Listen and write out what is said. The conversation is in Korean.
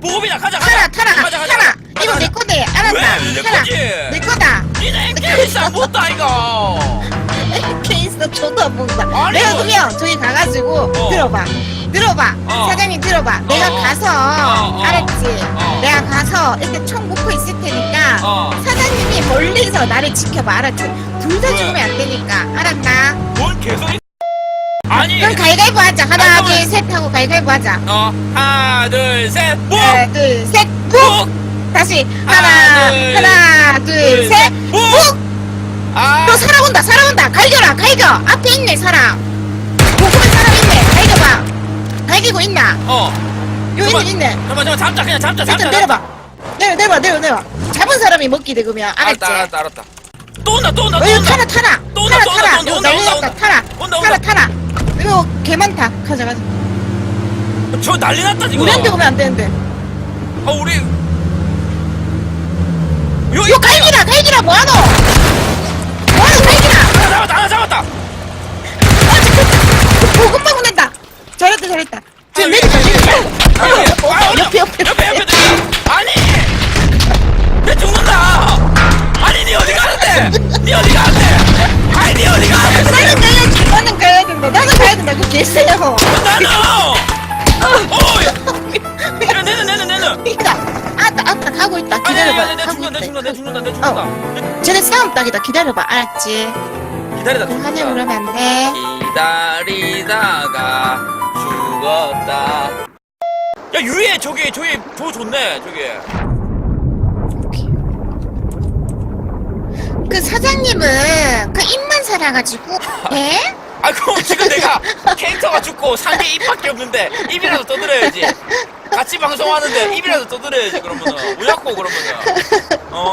보급이다. 가자 가자. 타라 타라 가자 가자 타라. 이거. 내 거네. 알았다. 왜? 내 타라. 거지. 내 거다. 니네 케이스 못다 이거. 케이스 저도 안 먹는다. 아니, 내가 뭐. 그러면 저기 가가지고 어. 들어봐. 들어봐. 어. 사장님 들어봐. 내가 어. 가서 어, 어. 알았지? 어. 내가 가서 이렇게 총 묶고 있을 테니까 어. 사장님이 멀리서 나를 지켜봐. 알았지? 둘 다 왜? 죽으면 안 되니까. 알았나? 뭔 개소리? 아니. 그럼 가위가위보 하자. 하나 아, 그러면- 둘 셋 하고 가위가위보 하자. 어 하나 둘셋 뭐? 하나 둘셋묵 묵! 다시 하나, 하나 둘, 하나 둘, 셋, 묵! 아! 너 사람 온다 사람 온다. 갈겨라 갈겨. 앞에 있네 사람. 보고면 사람 있네. 갈겨봐. 갈기고 있나? 어. 요 잠깐만. 있네. 있네 잠깐만 잠깐만. 잡자 그냥 잡자 잡자 일단 내려봐. 내려 내려봐 내려 내려 잡은 사람이 먹기 되그면. 알았지 알았다 알았다 알았다. 또 온다 또 온다 어 또 이거 온다. 타라 타라. 또 온다, 타라 또 온다, 타라 또 온다, 이거 온다, 난리 온다, 났다. 타라. 온다, 타라 온다. 타라. 이거 개 많다. 가자 가자 저 난리 났다 지금. 우리한테 오면 안 되는데. 아 우리. 요 이거 갈기라 갈기라 뭐하노? 뭐하노 갈기라 하나 잡았다 하나 잡았다. 아 잠깐 보급만 보낸다. 잘했다 잘했다. 지금 아, 내리자 위에, 내리자 아. 옆에 옆에. 옆에 옆에 아니. 내 죽는다. 아니 니 어디 가는데? 니 어디 가는데? 아니 니 어디 가는데? 나는 가야 된다 나는 가야 된다 그 개쎄요. 나는! 어 야, 내는 내는 내는 있다 아따 아따 가고 있다. 아니 아니 기다려봐. 아니 내 가고 죽는다. 내 있다. 죽는다 내 죽는다 내 죽는다. 쟤네 싸움 딱이다. 기다려봐. 알았지? 기다리다 하늘 죽는다. 그러면 안 돼. 기다리다가 죽었다. 야 유해 저기 저기 더 좋네 저기. 그 사장님은 그 입 만 살아가지고. 예? 아 그럼 지금 내가 캐릭터가 죽고 상대 입밖에 없는데 입이라도 떠들어야지. 같이 방송하는데 입이라도 떠들어야지 그러면은. 우야코 그러면은